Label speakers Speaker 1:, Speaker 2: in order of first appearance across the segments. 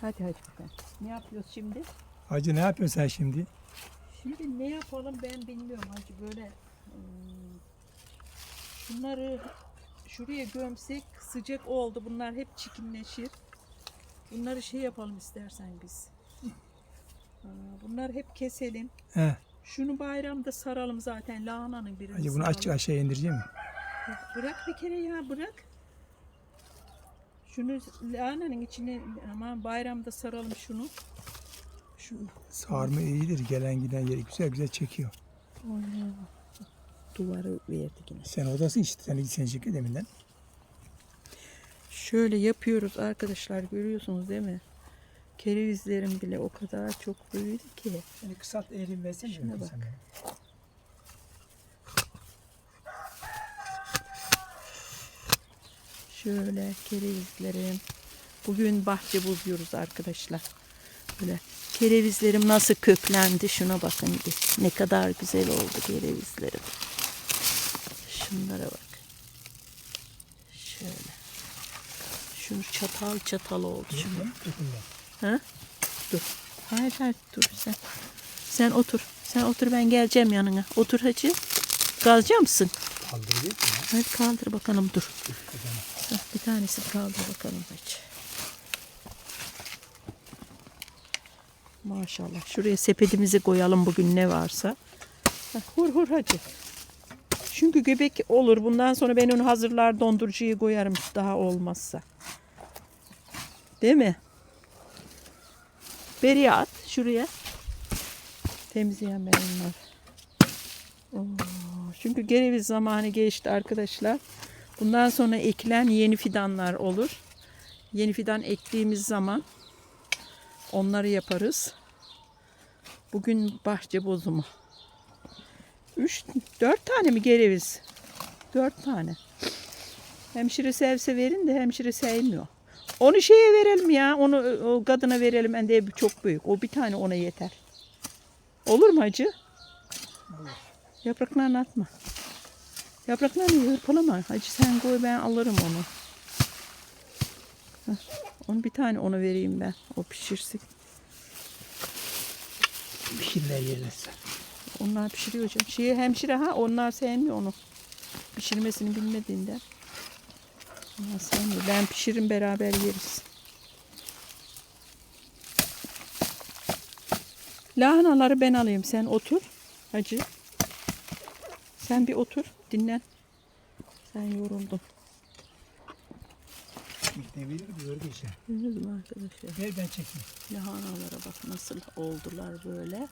Speaker 1: Hadi hadi bakalım. Ne yapıyoruz şimdi?
Speaker 2: Hacı ne yapıyorsun sen şimdi?
Speaker 1: Şimdi ne yapalım ben bilmiyorum hacı böyle hmm, şunları şuraya gömsek sıcak oldu bunlar hep çikinleşir. Bunları şey yapalım istersen biz. Aa, Bunları hep keselim.
Speaker 2: He.
Speaker 1: Şunu bayramda saralım zaten lahananın birini
Speaker 2: Hacı bunu aç
Speaker 1: saralım.
Speaker 2: aşağı indireceğim mi?
Speaker 1: Bırak bir kere ya bırak. Şunu lahananın içine aman bayramda saralım şunu. Şunu.
Speaker 2: Sarma iyidir. Gelen giden yeri güzel güzel çekiyor.
Speaker 1: Ana. Duvarı verdik yine.
Speaker 2: Sen odası işte. Sen sen çekiyor deminden.
Speaker 1: Şöyle yapıyoruz arkadaşlar görüyorsunuz değil mi? Kerevizlerim bile o kadar çok büyüdü ki.
Speaker 2: Seni kısalt eğilim versene.
Speaker 1: Şuna bak. Şöyle kerevizlerim. Bugün bahçe bozuyoruz arkadaşlar. Böyle kerevizlerim nasıl köklendi şuna bakın. Ne kadar güzel oldu kerevizlerim. Şunlara bak. Şöyle. Şunu çatal çatal oldu. Şunu. Ha? Dur. Hayır hayır dur sen. Sen otur. Sen otur ben geleceğim yanına. Otur hacı. Kalacak mısın?
Speaker 2: Kaldırıyor ki ya.
Speaker 1: Hadi kaldır bakalım dur. Heh, Bir tanesi kaldır bakalım hacı. Maşallah. Şuraya sepetimizi koyalım bugün ne varsa. Heh, Hur hur hacı. Çünkü göbek olur. Bundan sonra ben onu hazırlar dondurucuya koyarım daha olmazsa. Değil mi? Beri at şuraya. Temizleyen ben onlar. Oo, çünkü gereviz zamanı geçti arkadaşlar. Bundan sonra ekilen yeni fidanlar olur. Yeni fidan ektiğimiz zaman onları yaparız. Bugün bahçe bozumu. 3 4 tane mi gereviz? 4 tane. Hemşire sevse verin de hemşire sevmiyor. Onu şeye verelim ya. Onu o kadına verelim. En de çok büyük. O bir tane ona yeter. Olur mu hacı? Yapraklarını atma. Yapraklarını hırpalama. Hacı sen koy ben alırım onu. Heh, Onu bir tane ona vereyim ben. O pişirsin.
Speaker 2: Pişirler yerlerse.
Speaker 1: Onlar pişiriyor hocam. Şeyi hemşire ha onlar sevmiyor onu. Pişirmesini bilmediğinden. Onlar sevmiyor. Ben pişirin beraber yeriz. Lahanaları ben alayım. Sen otur. Hacı. Sen bir otur. Dinlen. Sen yoruldun.
Speaker 2: Ne örgü işe.
Speaker 1: Gördünüz mü arkadaşlar?
Speaker 2: Ver ben çekeyim.
Speaker 1: Lahanalara bak nasıl oldular böyle.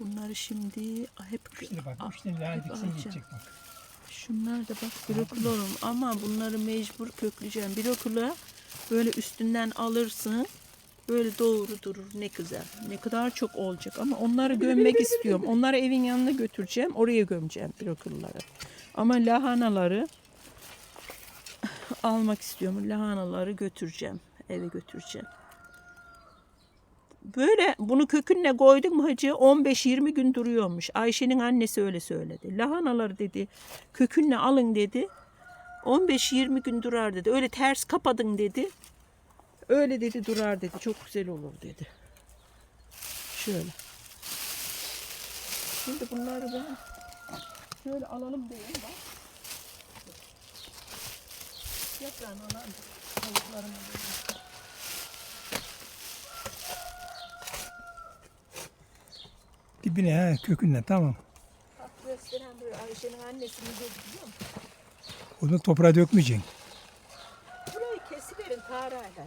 Speaker 1: Bunları şimdi hep
Speaker 2: Şimdi bak.
Speaker 1: Hep
Speaker 2: diksin
Speaker 1: alacağım.
Speaker 2: gidecek bak.
Speaker 1: Şunlar da bak brokulorun ama bunları mecbur kökleyeceğim. Brokula böyle üstünden alırsın. Böyle doğru durur ne güzel. Ne kadar çok olacak ama onları gömmek istiyorum. Onları evin yanına götüreceğim. Oraya gömeceğim brokulları. Ama lahanaları almak istiyorum. Lahanaları götüreceğim. Eve götüreceğim. Böyle bunu kökünle koyduk mu hacı 15-20 gün duruyormuş. Ayşe'nin annesi öyle söyledi. Lahanaları dedi kökünle alın dedi. 15-20 gün durar dedi. Öyle ters kapadın dedi. Öyle dedi durar dedi. Çok güzel olur dedi. Şöyle. Şimdi bunları ben şöyle alalım diyeyim bak. Yaprağını alalım. Tavuklarımı böyle.
Speaker 2: Dibine ha kökünden tamam.
Speaker 1: Bak gösteren böyle Ayşe'nin annesinin dedi biliyor musun?
Speaker 2: Onu toprağa dökmeyeceksin.
Speaker 1: Tarayla.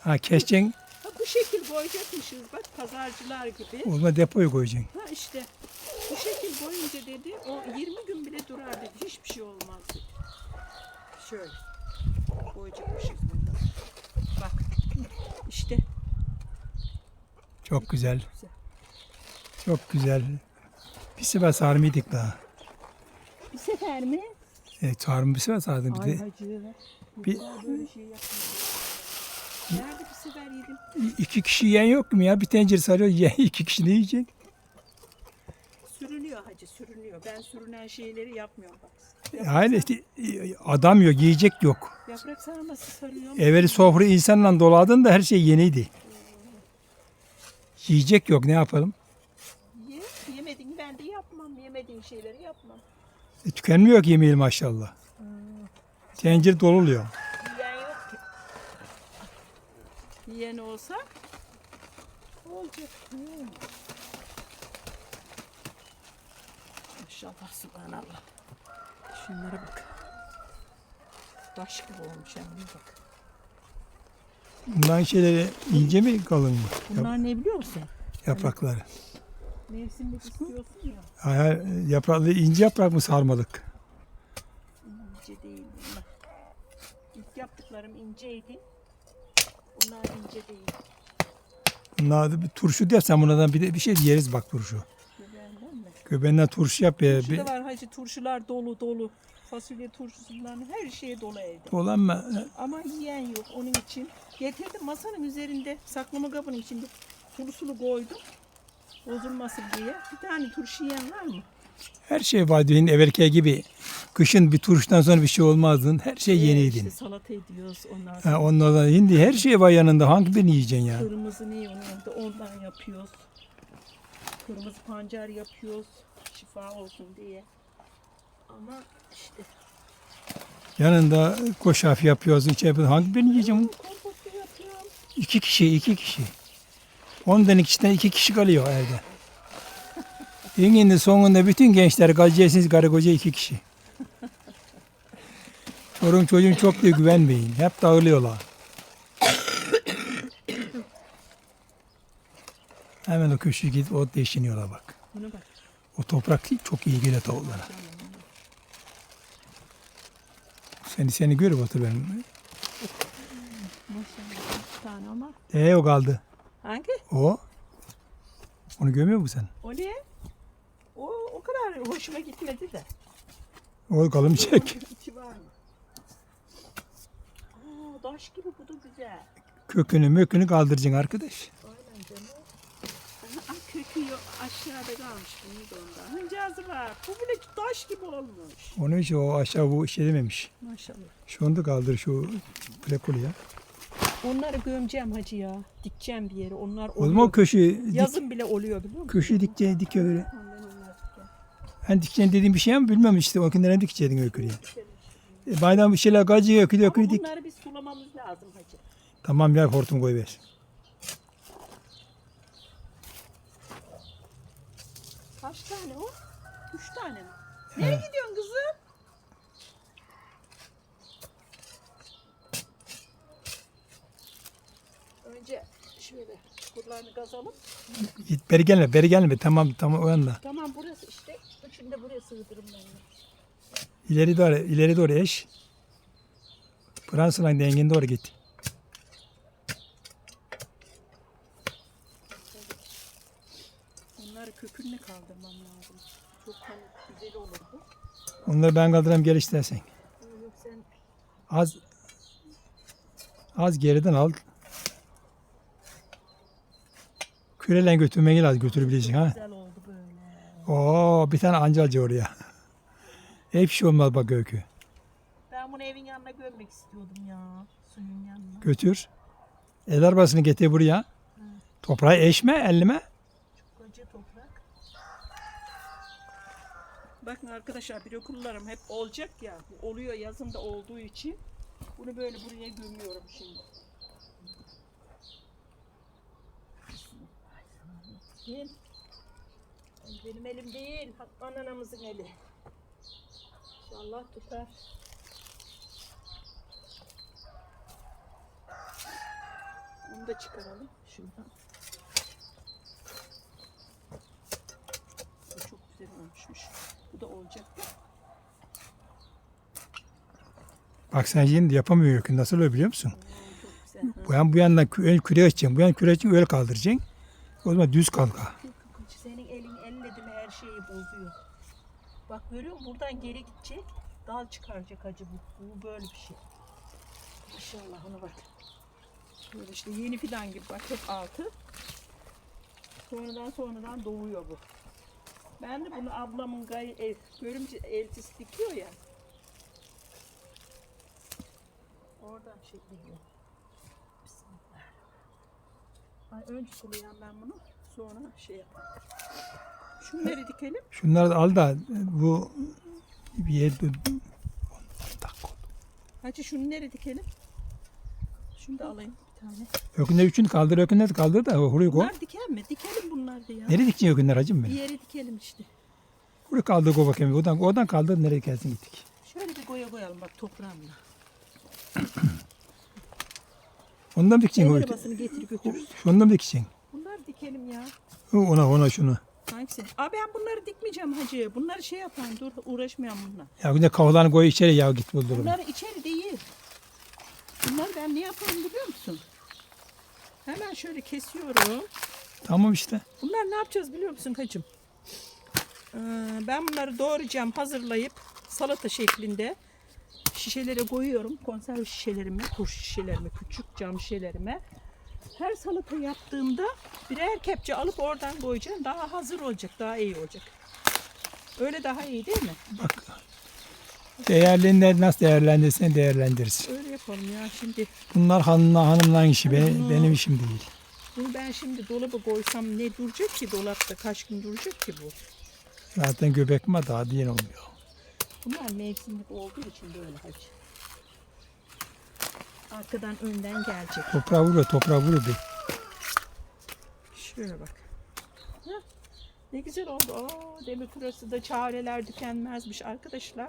Speaker 2: Ha keseceksin.
Speaker 1: Ha bu şekil boyayacakmışız bak pazarcılar gibi.
Speaker 2: O zaman depoya koyacaksın.
Speaker 1: Ha işte bu şekil boyunca dedi o 20 gün bile durar dedi. Hiçbir şey olmaz dedi. Şöyle boyayacakmışız bunu. Bak işte
Speaker 2: Çok güzel.
Speaker 1: Güzel.
Speaker 2: Çok güzel. Bir sefer sarmıydık daha.
Speaker 1: bir sefer mi?
Speaker 2: Evet, sarmı bir sefer sardım bir
Speaker 1: Ay
Speaker 2: de.
Speaker 1: hacı.
Speaker 2: Bir-
Speaker 1: Bir şey yapmadım. Nerede bir sefer yedim?
Speaker 2: İki kişi yiyen yok mu ya? Bir tencere sarıyor yiyen iki kişi ne yiyecek?
Speaker 1: Sürünüyor hacı sürünüyor. Ben sürünen şeyleri yapmıyorum bak.
Speaker 2: Yani işte e, adam yok, yiyecek yok.
Speaker 1: Yaprak sarması sarıyorum.
Speaker 2: Evveli sofra insanla doladın da her şey yeniydi. Yiyecek yok ne yapalım?
Speaker 1: Ye, yemediğin ben de yapmam. Yemediğin şeyleri yapmam.
Speaker 2: E, tükenmiyor ki yemeği maşallah. Tencere doluluyor.
Speaker 1: Yiyen yok ki. Yiyen olsa olacak. Hmm. Maşallah subhanallah. Şunlara bak. Taş gibi olmuş hem de bak.
Speaker 2: Bunların şeyleri ince mi kalın mı? Yap-
Speaker 1: Bunlar ne biliyor musun?
Speaker 2: yaprakları.
Speaker 1: Mevsimlik istiyorsun ya.
Speaker 2: Hayır, yapraklı ince yaprak mı sarmalık?
Speaker 1: İnce değil bunlar. İlk yaptıklarım inceydi. Bunlar ince değil.
Speaker 2: Bunlar bir turşu dersen bunlardan bir de bir şey yeriz bak turşu.
Speaker 1: Göbeğinden mi?
Speaker 2: Göbeğinden turşu yap ya. Bir,
Speaker 1: Şurada var hacı turşular dolu dolu. Fasulye turşusundan her şeye dolu evde.
Speaker 2: olan mı?
Speaker 1: Ama yiyen yok onun için. Getirdim masanın üzerinde saklama kabının içinde sulu koydum. Bozulmasın diye. Bir tane turşu yiyen var mı?
Speaker 2: Her şey var diyorsun evvelki gibi. Kışın bir turşudan sonra bir şey olmazdın. Her şey
Speaker 1: Ee,
Speaker 2: yeniydin.
Speaker 1: İşte salata ediyoruz ondan
Speaker 2: Ha, onlardan şimdi her şey var yanında. Hangi birini yiyeceksin ya?
Speaker 1: Kırmızı ne yanında ondan yapıyoruz. Kırmızı pancar yapıyoruz. Şifa olsun diye. Ama işte
Speaker 2: Yanında koşaf yapıyorsun. Şey yapıyorsun. Hangi birini
Speaker 1: yapıyorum.
Speaker 2: İki kişi, iki kişi. Ondan ikisinden iki kişi kalıyor evde. Eninde sonunda bütün gençler kalacaksınız karı koca iki kişi. Çorun çocuğun çok da güvenmeyin. Hep dağılıyorlar. Hemen o köşeye gidip o deşiniyorlar bak.
Speaker 1: Bak.
Speaker 2: O toprak çok iyi geliyor tavuklara. Seni seni görüp otur benim.
Speaker 1: Maşallah.
Speaker 2: Ee o kaldı.
Speaker 1: Hangi?
Speaker 2: O. Onu görmüyor musun sen?
Speaker 1: O ne? Hoşuma gitmedi de.
Speaker 2: O kalın çek.
Speaker 1: İçi var mı? Aa, taş gibi bu da güzel.
Speaker 2: Kökünü mökünü kaldıracaksın arkadaş.
Speaker 1: Aynen canım. Aha, kökü yok. Aşağıda kalmış bunu da ondan. Hıncazı var. Bu bile taş gibi olmuş.
Speaker 2: Onu hiç o aşağı bu şey dememiş.
Speaker 1: Maşallah.
Speaker 2: Şu da kaldır şu plakolu ya.
Speaker 1: Onları gömeceğim hacı ya. Dikeceğim bir yere. Onlar
Speaker 2: O zaman
Speaker 1: oluyor.
Speaker 2: o köşeyi dik,
Speaker 1: Yazın bile oluyor biliyor musun?
Speaker 2: köşeyi dikeceğin dik öyle. Ben dikeceğin dediğim bir şey mi bilmem işte. O günlere dikeceydin ökürüye. E, bayram bir şeyler gacı ökülü
Speaker 1: Ama
Speaker 2: ökülü dik.
Speaker 1: bunları biz sulamamız lazım hacı.
Speaker 2: Tamam ya hortum koy ver.
Speaker 1: Kaç tane o? Üç tane mi? Nereye gidiyorsun kızım? Önce şöyle çukurlarını kazalım.
Speaker 2: Git beri gelme beri gelme. Tamam tamam o yanda.
Speaker 1: Tamam burası işte. Üçünü de buraya sığdırırım ben.
Speaker 2: İleri doğru ileri doğru eş. Fransa'nın dengine doğru git.
Speaker 1: Onları kökünle kaldırmam lazım. Çok güzel olur bu.
Speaker 2: Onları ben kaldırayım gel istersen.
Speaker 1: Yok sen
Speaker 2: Az az geriden al. Küreyle götürmeye lazım götürebileceksin ha.
Speaker 1: güzel böyle.
Speaker 2: Oo bir tane ancalcı oraya. Hep şey olmaz bak öykü.
Speaker 1: Ben bunu evin yanına gömmek istiyordum ya. Suyun yanına.
Speaker 2: Götür. El arabasını getir buraya. Toprağı eşme ellime.
Speaker 1: Koca toprak. Bakın arkadaşlar blokullarım hep olacak ya. Oluyor yazında olduğu için. Bunu böyle buraya gömüyorum şimdi. Değil. Benim elim değil. Hakkı anamızın eli. İnşallah tutar. Onu da çıkaralım şuradan. Bu çok güzel olmuşmuş. Bu da olacak.
Speaker 2: Bak sen şimdi yapamıyor öykü. Nasıl öyle biliyor musun?
Speaker 1: Güzel.
Speaker 2: Bu yan bu yandan ön küre açacaksın. Bu yan küre açacaksın öyle kaldıracaksın. O zaman düz kalka.
Speaker 1: Görüyor musun? Buradan geri gidecek. Dal çıkaracak acı bu. Bu böyle bir şey. Maşallah ona bak. Böyle işte yeni fidan gibi bak hep altı. Sonradan sonradan doğuyor bu. Ben de bunu ablamın gay ev, görümce eltisi dikiyor ya. Oradan şey geliyor. Bismillah. Ay önce sulayan ben bunu sonra şey yaparım. Şunları dikelim.
Speaker 2: Şunları da al da bu bir yer dur. Tak oldu.
Speaker 1: Hacı şunu nereye dikelim? Şunu da alayım bir tane.
Speaker 2: Ökünler üçünü kaldır, ökünler kaldır da oraya koy.
Speaker 1: Bunlar diken mi? Dikelim bunlar da ya.
Speaker 2: Nereye dikeceksin ökünler hacım
Speaker 1: Bir
Speaker 2: benim?
Speaker 1: yere dikelim işte.
Speaker 2: Buraya kaldır koy bakayım. Oradan, oradan kaldır nereye gelsin gittik.
Speaker 1: Şöyle bir goya koyalım bak toprağımla.
Speaker 2: Ondan mı dikeceksin?
Speaker 1: El
Speaker 2: o
Speaker 1: arabasını getir.
Speaker 2: Şundan mı dikeceksin?
Speaker 1: Bunları dikelim ya.
Speaker 2: Ona ona şunu.
Speaker 1: Hangisi? Aa ben bunları dikmeyeceğim hacı. Bunları şey yapan dur uğraşmayalım bununla.
Speaker 2: Ya bir de kavalarını koy içeri ya git buldurum.
Speaker 1: Bunlar içeri değil. Bunları ben ne yaparım biliyor musun? Hemen şöyle kesiyorum.
Speaker 2: Tamam işte.
Speaker 1: Bunlar ne yapacağız biliyor musun hacım? Ee, ben bunları doğrayacağım hazırlayıp salata şeklinde şişelere koyuyorum. Konserve şişelerimi, turşu şişelerimi, küçük cam şişelerime. Her salata yaptığımda birer kepçe alıp oradan koyacağım. Daha hazır olacak, daha iyi olacak. Öyle daha iyi değil mi?
Speaker 2: Bak. Değerliğinde nasıl değerlendirsen değerlendirsin.
Speaker 1: Öyle yapalım ya şimdi.
Speaker 2: Bunlar hanımla hanımların işi. Be-
Speaker 1: Hanımla.
Speaker 2: benim işim değil.
Speaker 1: Bunu ben şimdi dolaba koysam ne duracak ki dolapta? Kaç gün duracak ki bu?
Speaker 2: Zaten göbek mi daha diyen olmuyor.
Speaker 1: Bunlar mevsimlik olduğu için böyle hacı. Arkadan önden gelecek.
Speaker 2: Toprağa vuruyor, toprağa bir.
Speaker 1: Şöyle bak. Heh, Ne güzel oldu. Aa, demir kurası da çareler tükenmezmiş arkadaşlar.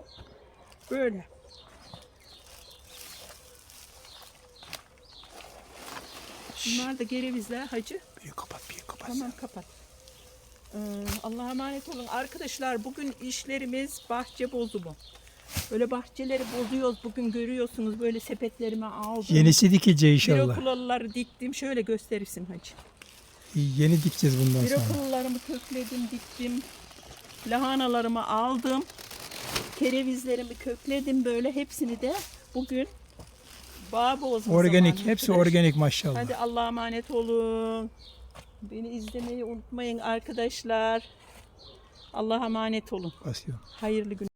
Speaker 1: Böyle. Bunlar da gerevizler hacı.
Speaker 2: Bir kapat, bir kapat.
Speaker 1: Tamam kapat. Ee, Allah'a emanet olun. Arkadaşlar bugün işlerimiz bahçe bozumu. Böyle bahçeleri bozuyoruz. Bugün görüyorsunuz böyle sepetlerime aldım.
Speaker 2: Yenisi dikeceği inşallah.
Speaker 1: Birokulalıları diktim. Şöyle gösterirsin hacı.
Speaker 2: Yeni dikeceğiz bundan sonra.
Speaker 1: Birokulalarımı kökledim, diktim. Lahanalarımı aldım. Kerevizlerimi kökledim böyle hepsini de bugün bağ bozma
Speaker 2: Organik,
Speaker 1: zamanı
Speaker 2: hepsi
Speaker 1: arkadaş.
Speaker 2: organik maşallah.
Speaker 1: Hadi Allah'a emanet olun. Beni izlemeyi unutmayın arkadaşlar. Allah'a emanet olun.
Speaker 2: Basıyor.
Speaker 1: Hayırlı gün.